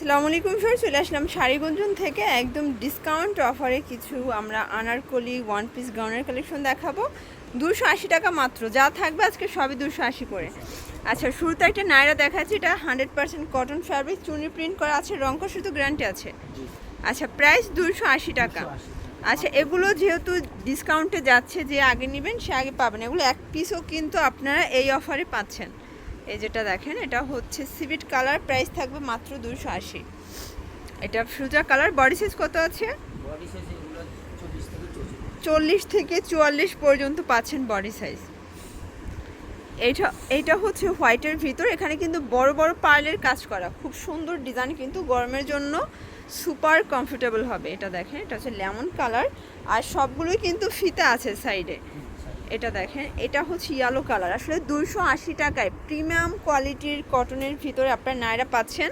সালামু আলাইকুম স্যার চলে আসলাম শাড়িগুঞ্জন থেকে। একদম ডিসকাউন্ট অফারে কিছু আমরা আনারকলি ওয়ান পিস গাউনের কালেকশন দেখাবো। দুশো আশি টাকা মাত্র যা থাকবে আজকে সবই দুশো আশি করে। আচ্ছা শুরুতে একটা নায়রা দেখাচ্ছি এটা হান্ড্রেড পার্সেন্ট কটন ফ্যাব্রিক চুনি প্রিন্ট করা আছে রঙ শুধু গ্যারান্টি আছে। আচ্ছা প্রাইস দুশো আশি টাকা। আচ্ছা এগুলো যেহেতু ডিসকাউন্টে যাচ্ছে যে আগে নেবেন সে আগে পাবেন। এগুলো এক পিসও কিন্তু আপনারা এই অফারে পাচ্ছেন। এই যেটা দেখেন এটা হচ্ছে সিভিট কালার প্রাইস থাকবে মাত্র দুশো আশি। এটা সুজা কালার বডি সাইজ কত আছে? চল্লিশ থেকে চুয়াল্লিশ পর্যন্ত পাচ্ছেন বডি সাইজ এইটা এইটা হচ্ছে হোয়াইটের ভিতর এখানে কিন্তু বড় বড় পার্লের কাজ করা। খুব সুন্দর ডিজাইন কিন্তু গরমের জন্য সুপার কমফোর্টেবল হবে। এটা দেখেন এটা হচ্ছে লেমন কালার আর সবগুলোই কিন্তু ফিতা আছে সাইডে এটা দেখেন এটা হচ্ছে ইয়েলো কালার আসলে দুশো আশি টাকায় প্রিমিয়াম কোয়ালিটির কটনের ভিতরে আপনার নায়রা পাচ্ছেন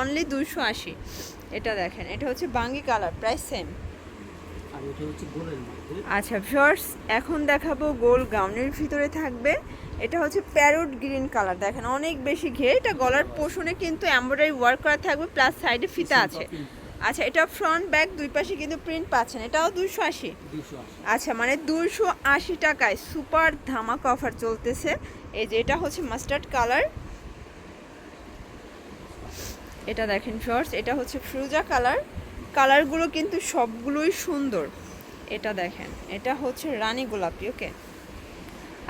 অনলি দুশো আশি। এটা দেখেন এটা হচ্ছে বাঙ্গি কালার প্রাইস সেম হচ্ছে আচ্ছা ভিউয়ার্স এখন দেখাবো গোল গাউনের ভিতরে থাকবে। এটা হচ্ছে প্যারোট গ্রিন কালার দেখেন অনেক বেশি ঘের। এটা গলার পোষণে কিন্তু এমব্রয়ডারি ওয়ার্ক করা থাকবে প্লাস সাইডে ফিতা আছে। আচ্ছা এটা ফ্রন্ট ব্যাক দুই পাশে কিন্তু প্রিন্ট পাচ্ছেন। এটাও দুশো আশি। আচ্ছা মানে দুশো আশি টাকায় সুপার ধামাক অফার চলতেছে। এই যে এটা হচ্ছে মাস্টার্ড কালার এটা দেখেন শর্টস এটা হচ্ছে ফ্রুজা কালার কালারগুলো কিন্তু সবগুলোই সুন্দর। এটা দেখেন এটা হচ্ছে রানী গোলাপি ওকে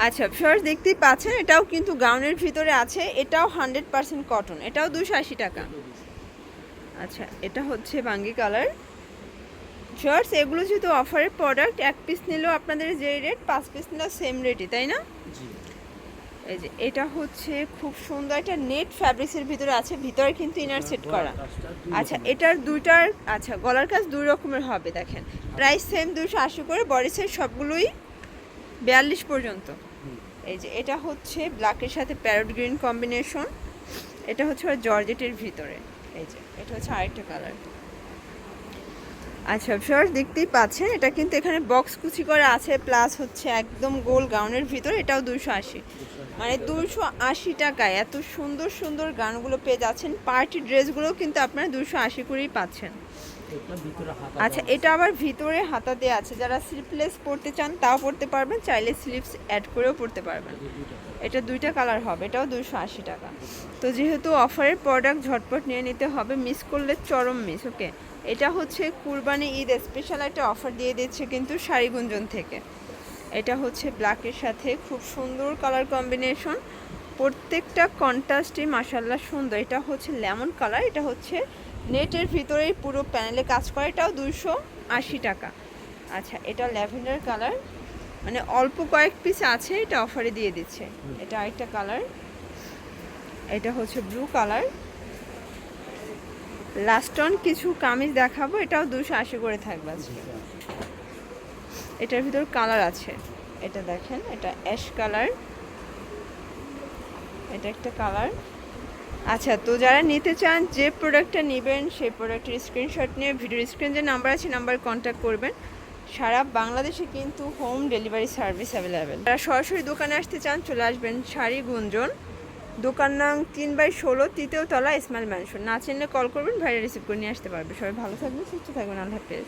আচ্ছা শর্টস দেখতেই পাচ্ছেন এটাও কিন্তু গাউনের ভিতরে আছে। এটাও হান্ড্রেড পার্সেন্ট কটন এটাও দুশো আশি টাকা। আচ্ছা এটা হচ্ছে বাঙ্গি কালার। শর্টস এগুলো যেহেতু অফারের প্রোডাক্ট এক পিস নিলেও আপনাদের যে রেট পাঁচ পিস নিলেও সেম রেটই তাই না? এই যে এটা হচ্ছে খুব সুন্দর একটা নেট ফ্যাব্রিক্সের ভিতরে আছে ভিতরে কিন্তু ইনার সেট করা। আচ্ছা এটার দুইটার আচ্ছা গলার কাজ দুই রকমের হবে দেখেন। প্রাইস সেম দুশো আশি করে বডি সাইজ সবগুলোই বিয়াল্লিশ পর্যন্ত। এই যে এটা হচ্ছে ব্ল্যাকের সাথে প্যারট গ্রিন কম্বিনেশন এটা হচ্ছে জর্জেটের ভিতরে। এই যে, এটা হচ্ছে কালার আচ্ছা ফিওর দেখতেই পাচ্ছেন, এটা কিন্তু এখানে বক্স কুচি করা আছে প্লাস হচ্ছে একদম গোল গাউনের ভিতরে, এটাও দুশো আশি। মানে দুশো আশি টাকায় এত সুন্দর সুন্দর গানগুলো পেয়ে যাচ্ছেন। পার্টি ড্রেসগুলো কিন্তু আপনারা দুশো আশি করেই পাচ্ছেন। আচ্ছা এটা আবার ভিতরে হাতা দেওয়া আছে। যারা স্লিপলেস পরতে চান তাও পরতে পারবেন। চাইলে স্লিপস অ্যাড করেও পরতে পারবেন। এটা দুইটা কালার হবে। এটাও দুশো আশি টাকা। তো যেহেতু অফারের প্রোডাক্ট ঝটপট নিয়ে নিতে হবে মিস করলে চরম মিস ওকে এটা হচ্ছে কুরবানি ঈদ স্পেশাল একটা অফার দিয়ে দিচ্ছে কিন্তু শাড়িগুঞ্জন থেকে। এটা হচ্ছে ব্ল্যাকের সাথে খুব সুন্দর কালার কম্বিনেশন প্রত্যেকটা কন্ট্রাস্টই মাসাল্লাহ সুন্দর। এটা হচ্ছে লেমন কালার, এটা হচ্ছে নেটের ভিতরেই পুরো প্যানেলে কাজ করে। এটাও দুশো আশি টাকা। আচ্ছা এটা ল্যাভেন্ডার কালার। মানে অল্প কয়েক পিস আছে, এটা অফারে দিয়ে দিচ্ছে। এটা আরেকটা কালার। এটা হচ্ছে ব্লু কালার। লাস্ট অন কিছু কামিজ দেখাবো, এটাও দুশো আশি করে থাকবে আজকে। এটার ভিতর কালার আছে। এটা দেখেন, এটা অ্যাশ কালার। এটা একটা কালার। আচ্ছা তো যারা নিতে চান, যে প্রোডাক্টটা নেবেন, সেই প্রোডাক্টের স্ক্রিনশট নিয়ে, ভিডিওর স্ক্রিন যে নাম্বার আছে নাম্বার কন্ট্যাক্ট করবেন। সারা বাংলাদেশে কিন্তু হোম ডেলিভারি সার্ভিস অ্যাভেলেবেল যারা সরাসরি দোকানে আসতে চান, চলে আসবেন শাড়ি গুঞ্জন। দোকান নাম তিন বাই ষোলো, তৃতীয় তলা ইসমাইল ম্যানশন না চিনলে কল করবেন, ভাইরা রিসিভ করে নিয়ে আসতে পারবে। সবাই ভালো থাকবেন, সুস্থ থাকবেন, আল্লাহ হাফেজ।